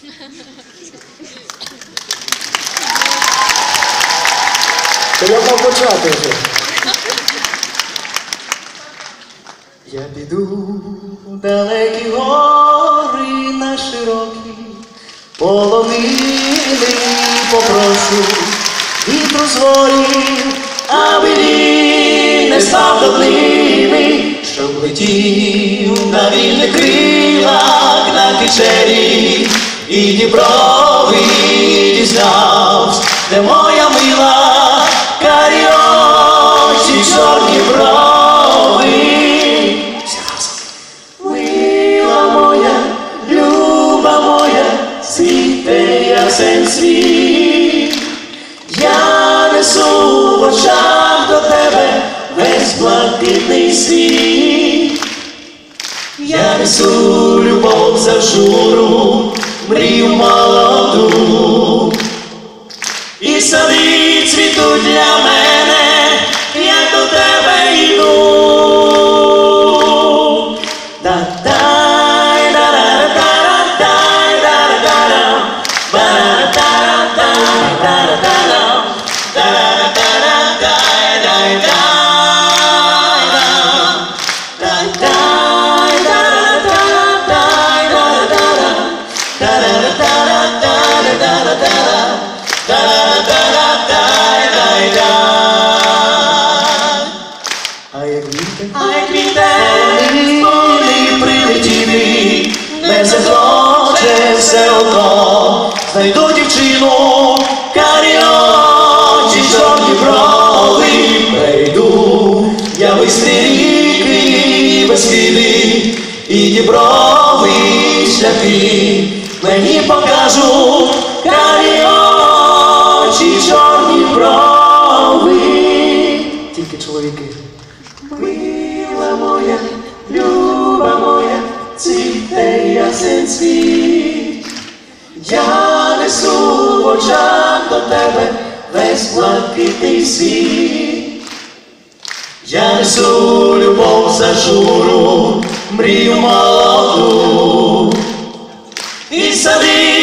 То я мав почати вже. Я піду в далекі гори на широкі полонини попрошу вітру зворів, аби він не став добливий, щоб летів на вільних крилах на кичері і дібровий дізнавсь, де моя мила карі очі, чорні брови. Мила моя, люба моя, світе ясен світ. Я несу в очах до тебе весь блакитний світ. Я несу любов за журу, І сади цвітуть для мене, я до тебе йду. Прилетіли, не захоче все одно, знайду дівчину, карі брови, прийду, я сліди, і діброви шляхи мені покажуть, карі моя, люба моя, цвіте ясен світ. Я несу в очах до тебе весь блакитний світ. Я несу любов за журу, мрію молоду. І сади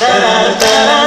da da da